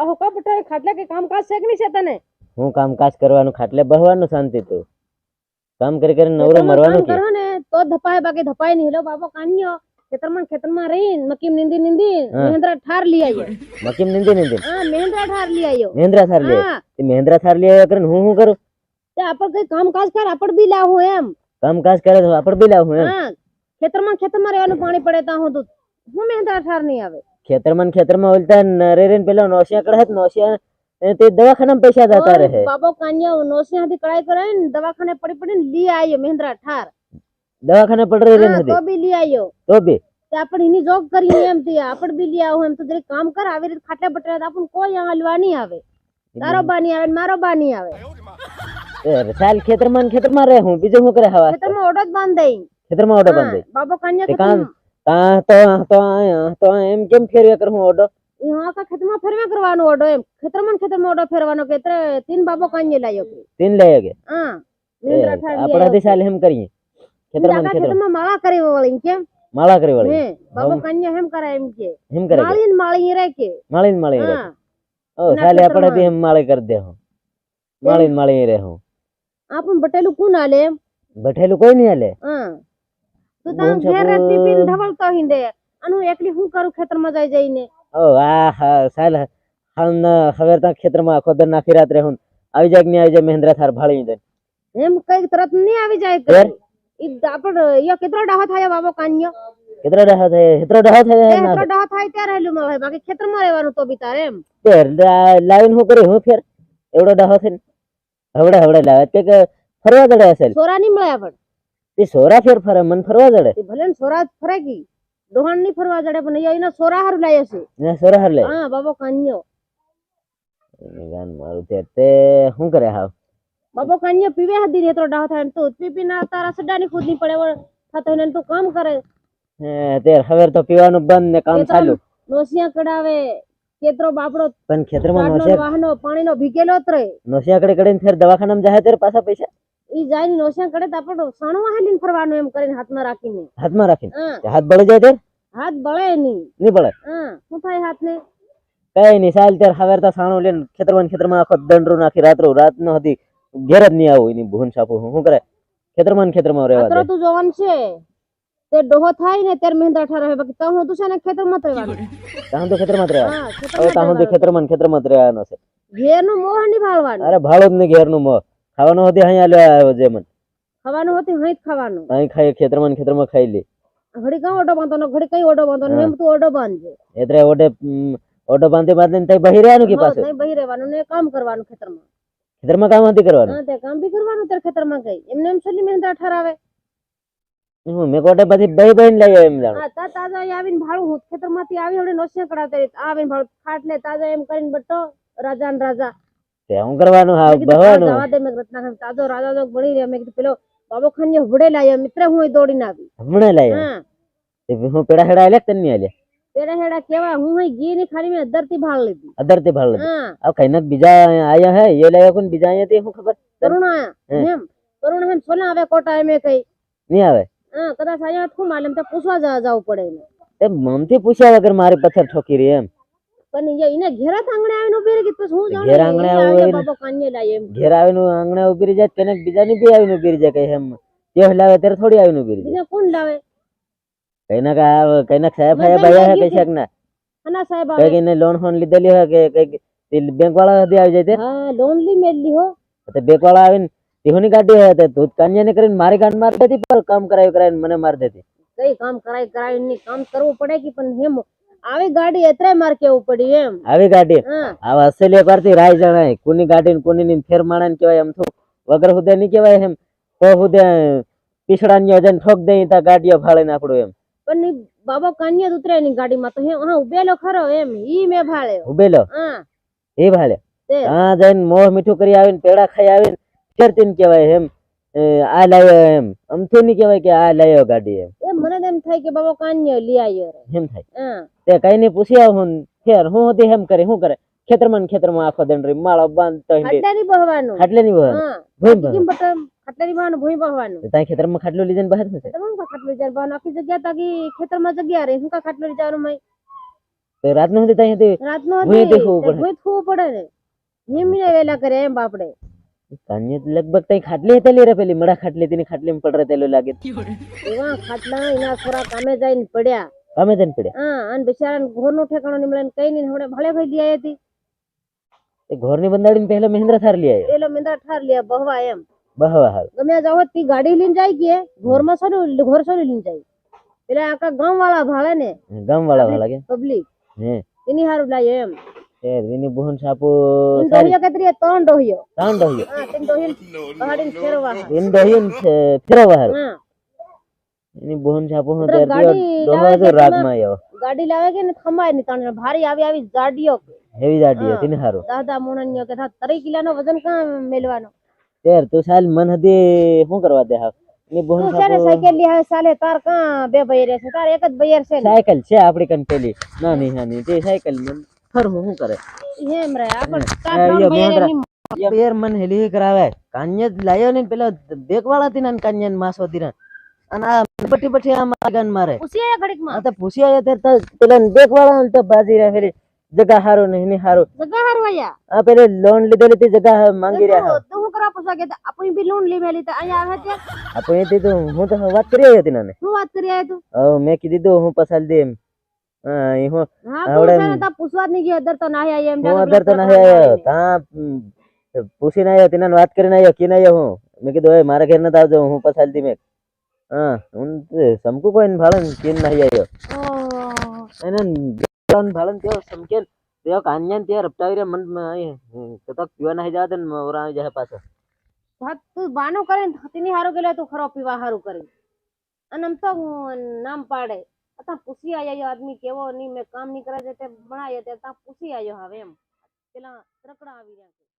આ હુકા બટા ખાટલા કે કામકાજ નહીં છે તને? હું કામકાજ કરવાનું ખાટલે બહવાનું શાંતિ તું. કામ કરી કરીને નવરો મરવાનું કે? કરો ને તો ધપાય બાકી ધપાય નહીં. હેલો બાબો કાન્યો ખેતરમાં ખેતરમાં રહી મકીમ નિંદી નિંદી મહેન્દ્રા ઠાર લઈ આવ્યો. મકીમ નિંદી નિંદી? હા મહેન્દ્રા ઠાર લઈ આવ્યો. મહેન્દ્રા ઠાર લઈ તે મહેન્દ્રા ઠાર લઈ આવ્યો કરીને હું શું કરું? તે આપણ કઈ કામકાજ કર આપણ બી લાવું એમ. કામકાજ કરે તો આપણ બી લાવું એમ? હા. ખેતરમાં ખેતરમાં રહેવાનું પાણી પડે તા હું હું મહેન્દ્રા ઠાર નહીં આવે. ખેતરમાં ને ખેતરમાં ઓલતા નરે રે પેલા નોસિયા કડે હત નોસિયા તે દવાખાનામાં પૈસા જતા રહે. બાબો કાન્યા નોસિયા થી કડાઈ કરે ને દવાખાને પડી પડી લઈ આવ્યો મહેન્દ્રા ઠાર. દવાખાને પડ રહે ને તો બી લઈ આવ્યો તો બી? તે આપણે એની જોબ કરી એમ તે આપણે બી લઈ આવો એમ તો જરી કામ કર આવી રીતે ખાટલા બટરા આપણ કોઈ હલવા નહીં આવે. તારો બા નહીં આવે ને મારો બા નહીં આવે. એ ચાલ ખેતરમાં ને ખેતરમાં રહે હું બીજું હું કરે હવા? ખેતરમાં ઓડો જ બાંધ દઈ ખેતરમાં ઓડો બાંધ દઈ બાબો કાન્યા તે કામ તા તો તો તો એમ કેમ ફેરવ્યા કરું ઓડો એમ. ખેતરમાં ને ખેતરમાં ઓડો ફેરવાનો કે ત્રે તીન બાબો કાન્યે લાયો કે. તીન લઈ ગયા હા. એ મહેન્દ્રા ઠાર લઈ આપણા આવ્યો. દી સાલ એમ કરીએ. ખેતરમાં ને આખા ખેતરમાં. ખેતરમાં માળા કરી વળી કેમ માળા કરી વળી હે બાબો હમ. કાન્યા એમ કરાય એમ કે. એમ કરે કે. માળી ને માળી રે કે માળી ને માળી રહે હા. ઓ એના સાલે આપણે ખેતરમાં. બી એમ માળી કરી દે હું. માળી ને માળી રહે હું. આપણ બટેલું કોણ આલે એમ? તું તાર ઘેર. રહેતી પીને ધવલતો હિંડે. અનુ એકલી હું કરું ખેતરમાં જઈ જઈને? ઓ આ હા સાલ હમ હવે ત્યાં ખેતરમાં આખો દર નાખી રાત્રે રહું. આવી જાય ને આવી જાય મહેન્દ્ર થાર ભાળી દે એમ કઈ તરત નહીં આવી જાય કે? ઈ આપણ યો કેટલો ડાહો થાય બાબો કાન્યો કેટલો ડહો થાય? કેટલો ડહો તે થાય ના એટલો ડાહો થાય ત્યારે હેલું મળે બાકી ખેતરમાં રહેવાનું તો બી તારે એમ. તે લાઈન હું કરી હું ફેર? એવડો ડહો થઈને? હવડે હવડે લાવે. તે કે ફરવા જડે હશે. સોરા નહીં મળે આપણ તે સોરા ફેર ફરે મન ફરવા જડે. તે ભલે ને સોરા ફરે કી. ડોહાણની ફરવા જડે પણ યો એના સોરા હાર લાયો છે ને સોરા હાર લે હા બાબો કાન્યો. ગાન મારું તે તે શું કરે હાવ? બાબો કાન્યો પીવે હદી ને એટલો ડાહો થાય ને તું પી પીને તારા સડાની ખુદની પડે એવો થતો ને તું કામ કરે. હે, તે હવે તો પીવાનું બંધ ને કામ ચાલુ. નોસિયા કડાવે ખેતરો બાપડો પણ ખેતરમાં નોસિયા વાહનો પાણીનો ભીગેલો ત્રે નોસિયા કડે કડે ફેર દવાખાનામાં જાય ત્યારે પાછા પૈસા? ઈ જાય ને કરે કડે તો આપણો સણવા હાલીને ફરવાનું એમ કરીને હાથમાં રાખીને. હાથમાં રાખીને? હાથ બળે જાય ત્યારે? હાથ બળે નહીં. નહીં બળે? હા. શું થાય હાથને? કઈ નહીં સાલ ત્યારે હવેર તો સાણો લઈને ખેતરમાં ખેતરમાં આખો દંડરો નાખી રાત્રો રાત નો હતી ઘેર જ નહીં આવું એની ભૂન સાપું હું શું કરે? ખેતરમાં ખેતરમાં રહેવા દે. તું જોવાનું છે. તે ડોહો થાય ને ત્યારે મહેન્દ્ર ઠાર રહે બાકી તો હું તું છે ને ખેતરમાં રહેવાનું. તાં તો ખેતરમાં જ રહેવા હા હવે તાં તો ખેતરમાં ખેતરમાં રહેવાનો છે. ઘેરનું મોહ નહીં ભાળવાનું અરે ભાળો જ નહીં ઘેરનું મોં ખાવાનું હતી અહીં આલે આવ્યો જે મન. ખાવાનું હોતી અહીં જ ખાવાનું. અહીં ખાઈ ખેતરમાં ને ખેતરમાં ખાઈ લે. ઘડી કાં ઓટો બાંધો ઘડી કઈ ઓડો બાંધો એમ તું ઓટો બાંધજે. એટલે ઓટે ઓટો બાંધી બાંધીને તઈ બહી રહેવાનું કે પાછું? નહીં બહી રહેવાનું ને કામ કરવાનું ખેતરમાં. ખેતરમાં કામ હતી કરવાનું? હા તે કામ બી કરવાનું ત્યારે ખેતરમાં કઈ. એમને એમ છેલ્લી મહેનત ઠરાવે હું મે કોટે પછી બહી બહીન લઈ આવ્યો એમ જાણ. હા તા તાજા આવીને ભાડું હું ખેતરમાંથી આવી હવે નોસિયા કડાવતા રહી. આવીને ભાડું ખાટલે તાજા એમ કરીને બટો. રાજા ને રાજા. તે શું કરવાનું હા મેં કીધું, બહવાનું જવા દે મેં કીધું, રત્ના ખાન તાજો રાજા જો બળી રહ્યો મેં કીધું પેલો બાબો ખાન હુબડે લાયો. મિત્ર હું અહીં દોડીને આવી. હમણાં લઈ આવ્યો હા. તે હું પેડા હેડા આલ્યા કે તને નહીં આલ્યા? પેડા હેડા કેવા હું અહીં ગી ની ખાલી મેં અધરથી ભાળ લીધી. અદરથી ભાડ લીધું. હા. આ કઈ ના બીજા આયા હે એ લાયા કોણ બીજા આયા તે શું ખબર? કરુણા હે. એમ. કરુણા એમ સોના આવે કોટા એમ કઈ. નહીં આવે? હા કદાચ આયા શું માલમ તો પૂછવા જવા જવું પડે એને. તે મમથી પૂછ્યા વગર મારી પથ્થર ઠોકી રહી એમ. પણ એને ઘેરા આંગણે આવીને ઊભી રહી પછી હું જાણું? ઘેરા આંગણે આવીને બાપા કાન્ય લાય એમ. ઘેરા આવીને આંગણે ઊભી રહી જાય તેને બીજાની બી આવીને ઊભી રહી જાય કે એમ. તે લાવે ત્યારે થોડી આવીને ઊભી રહી જાય. કોણ લાવે કઈ ના કઈ કઈ ના સાહેબ સાહેબ આયા હે કઈ શાક ના હના સાહેબ આવે. કઈ લોન ફોન લીધેલી હે કે કઈ બેંક વાળા સુધી આવી જાય તે? હા લોન લી મેલી હો. તે બેંક વાળા આવીને તેહોની ગાડી હે તે તું કાન્ય ને કરીને મારી ગાંઠ માર દેતી પર કામ કરાવી કરાવીને મને માર દેતી. કઈ કામ કરાય કરાય નહીં કામ કરવું પડે કે પણ હેમ આવી ગાડી એતરે માર કેવું પડ્યું એમ. આવી ગાડી? આ અસલી કરતી રાય જણાય. કોની ગાડી ને કોની ની ફેર માણા કહેવાય એમ તો વગર હુદે ની કહેવાય એમ. કો હુદે પીછડાની વજન ઠોક દે તા ગાડીઓ ફાળે નાખડું એમ. પણ બાબા કાન્યા ઉતરે ની ગાડીમાં. તો હે હા ઉભેલો ખરો એમ. ઈ મે ભાળ્યો. ઉભેલો? હા. એ ભાલે હા જઈને મોહ મીઠું કરી આવીને પેડા ખાઈ આવીને ફેરતી ને કહેવાય એમ. આ લાવ્યો એમ. અમથી ની કહેવાય કે આ લાયો ગાડી તો એમ. થાય કે બાબો કાન્યો લઈ આવ્યો રે? એમ થાય. હા. તે કઈ ને પૂછી આવ હું. ફેર હું હતી એમ કરે હું કરે? ખેતરમાં ને ખેતરમાં આખો દંડરી માળો બાંધતો ખાટલા ની બહવાનું. ખાટલે ની બહવાનું? હા. ભૂઈ કેમ બટમ ખાટલા ની બહવાનું ભૂઈ બહવાનું? ત્યાં ખેતરમાં ખાટલો લઈ જઈને બહાર થશે તમામ ખાટલો ખાટલું જાય બહવાનું આખી જગ્યા તાકી ખેતરમાં જગ્યા રે હું કા ખાટલું જવાનું મય? તો હતી? સુધી હતી રાતનો ભૂંય હતી, દેખવું પડે. ભૂઈ થવું પડે ને. નિમને વેલા કરે એમ બાપડે. કાન્ય તો લગભગ તઈ ખાટલી હતી રે પેલી મડા ખાટલી હતી ને ખાટલી પડ રહેલું લાગે. એવા ખાટલા એના છોરા કામે જઈને પડ્યા. કામે જઈને પડ્યા? હા અને બિચારા ઘરનું ઠેકાણું નહીં મળે ને કઈ નહીં હમણાં ભલે ભાઈ લઈ હતી. એ ઘરની બંધાડીને પહેલો મહેન્દ્ર થાર લઈ આવ્યો પેલો મહેન્દ્ર થાર લઈ આવ્યો બહવા એમ. બહવા હાલ. ગમે જાવ તી ગાડી લઈને જાય કે ઘરમાં સોરી ઘર સોરી લઈને જાય. પેલા આખા ગામ વાળા ભાળે ને ગામ વાળા ભાળે પબ્લિક હે. એની હારું લાયો એમ. એ વિની બુહન સાપુ સારી ડોહિયો કેતરી ત્રણ ડોહિયો સાઉન્ડ હોય હા તેમ ડોહિયો પહાડીને ફેરવા હા. એન દહીન ફેરવા હાલ હા એની બુહન સાપુ હું અરે ત્યારથી ગાડી દોહા લાવે તો કે રાગમાં આવ્યો ગાડી લાવે કે ને થમાય નહીં તાણ ભારી આવી આવી ગાડીઓ હેવી જાડી હા. હતી ને હારું દાદા મોણન્યો કે થા તરી કિલાનો વજન કાં મેલવાનો તેર તું સાલ મન હતી શું કરવા દે હાવ એની બુહન તું છે ને સાપુ સાયકલ લી આવે સાલે તાર કાં બે ભાઈ રહેશે તાર એક જ ભાઈ છે ને સાયકલ છે આપડી કન પેલી નાની નાની તે સાયકલ મન ફરમું શું કરે? એમ રે આપણ. ની યાર મન હેલી કરાવે. કાન્ય લાયો ને પેલા બેક વાળા થી ને કાન્ય માસો થી અને આ પટી પટી આ માગન મારે. પૂછ્યા ઘડીકમાં? તો પૂછ્યા તે તો પેલા બેક વાળા ને તો બાજી રહ્યા ફેરી જગા હારો ને એની હારો. જગા હારો આયા? આ પેલે લોન લીધેલી હતી જગા માંગી રહ્યા તો હું કરા પૂછા કે આપણી બી લોન લઈ મેલી તો આયા આવે છે આપણે તે તો હું તો વાત કરી આયો હતી ને શું વાત કરી આયો તું? ઓ મેં કીધું હું પસાલ દે એમ. હા એ હું હા આવડે પૂછે ને. તા પૂછવા જ નહીં ગયો અદર તો ના આયા એમ હું અદર તો આવ્યો આવીને. તાં પૂછીને આવ્યો તેના વાત કરીને આવ્યો કીને આવ્યો હું મેં કીધું હવે મારા ઘેર નથી આવજો હું પસાલ દી મેં હા હું તો સમકુ કોઈ ને ભાળે ને કીને આવ્યો ઓહ. એને બેન ભાળે ને તેઓ સમકે તેઓ કાન્યા ને રપટાવી રહ્યા મન કતક પીવા નહીં જવા દે ઓરા આવી જાય પાછો હા, તું બાનું કરીને તેની હારું ગયેલો તું ખરો પીવા હારું કરી અને આમ તો નામ પાડે અતા પૂછી આયો આદમી કેવો નહીં, મેં કામ નહીં કરાય તે ભણાય, તે તા પૂછી આયો હવે એમ. પેલા રકડા આવી રહ્યા છે.